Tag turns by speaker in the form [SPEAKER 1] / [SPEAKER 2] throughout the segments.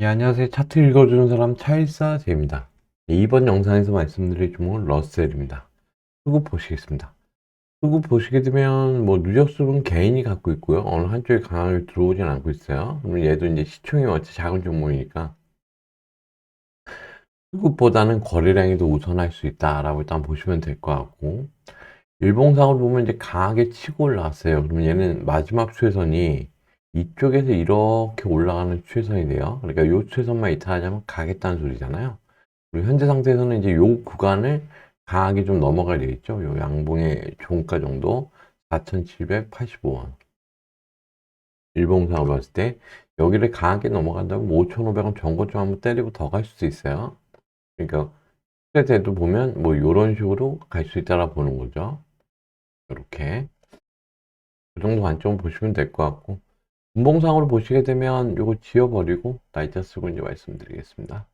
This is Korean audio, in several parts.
[SPEAKER 1] 예, 안녕하세요. 차트 읽어주는 사람 차일사 제입니다. 예, 이번 영상에서 말씀드릴 종목은 러셀입니다. 수급 보시겠습니다. 수급 보시게 되면 뭐 누적수는 개인이 갖고 있고요. 어느 한쪽에 강하게 들어오진 않고 있어요. 그러면 얘도 이제 시총이 어찌 작은 종목이니까 수급보다는 거래량이 더 우선할 수 있다라고 일단 보시면 될 것 같고 일봉상으로 보면 이제 강하게 치고 올라왔어요. 그러면 얘는 마지막 추세선이 이쪽에서 이렇게 올라가는 추세선이 돼요. 그러니까 이 추세선만 이탈하자면 가겠다는 소리잖아요. 그리고 현재 상태에서는 이제 요 구간을 강하게 좀 넘어가야 되겠죠. 요 양봉의 종가 정도 4,785원. 일봉상으로 봤을 때 여기를 강하게 넘어간다면 5,500원 전고점 한번 때리고 더 갈 수도 있어요. 그러니까 추세대도 보면 뭐 요런 식으로 갈 수 있다라 보는 거죠. 이렇게 그 정도 관점 보시면 될 것 같고 분봉상으로 보시게 되면 요거 지워버리고 날짜 쓰고 이제 말씀드리겠습니다.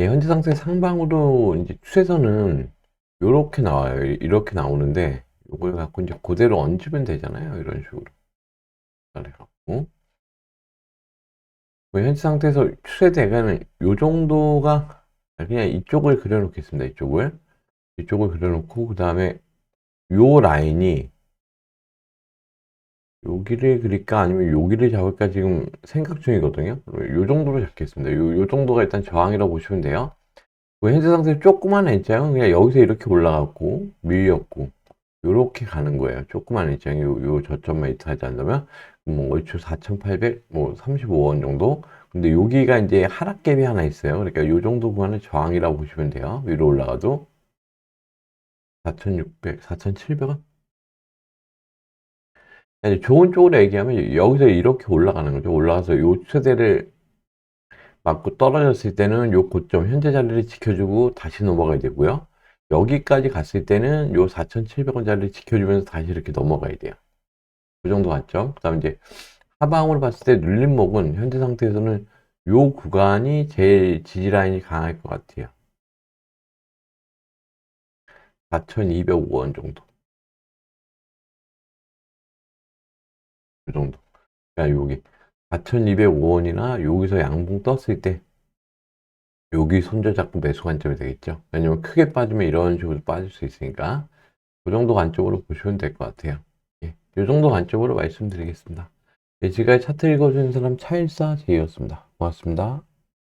[SPEAKER 1] 예, 현재 상태 상방으로 이제 추세선은 요렇게 나와요. 이렇게 나오는데 요걸 갖고 이제 그대로 얹으면 되잖아요. 이런 식으로. 그래갖고 뭐 현재 상태에서 추세 대가는 요 정도가 그냥 이쪽을 그려놓겠습니다. 이쪽을 이쪽을 그려놓고 그 다음에 요 라인이 여기를 그릴까 아니면 여기를 잡을까 지금 생각 중이거든요. 요 정도로 잡겠습니다. 요, 요 정도가 일단 저항이라고 보시면 돼요. 그 현재 상태 조그만 N장은 그냥 여기서 이렇게 올라갔고 밀렸고 요렇게 가는 거예요. 조그만 N장이 요, 요 저점만 이탈하지 않다면 뭐 얼추 4,800, 뭐 35원 정도. 근데 여기가 이제 하락갭이 하나 있어요. 그러니까 요 정도 구간을 저항이라고 보시면 돼요. 위로 올라가도 4,600, 4,700원? 아니, 좋은 쪽으로 얘기하면 여기서 이렇게 올라가는 거죠. 올라가서 요 최대를 맞고 떨어졌을 때는 요 고점 현재 자리를 지켜주고 다시 넘어가야 되고요. 여기까지 갔을 때는 요 4,700원 자리를 지켜주면서 다시 이렇게 넘어가야 돼요. 그 정도 같죠. 그 다음에 이제 하방으로 봤을 때 눌림목은 현재 상태에서는 요 구간이 제일 지지라인이 강할 것 같아요. 4,205원 정도. 그 정도. 그러니까 여기 4,205원이나 여기서 양봉 떴을 때 여기 손절 잡고 매수 관점이 되겠죠. 왜냐면 크게 빠지면 이런 식으로 빠질 수 있으니까 그 정도 관점으로 보시면 될 것 같아요. 예, 이 정도 관점으로 말씀드리겠습니다. 예, 지금까지 차트 읽어주는 사람 차일사 제이였습니다. 고맙습니다.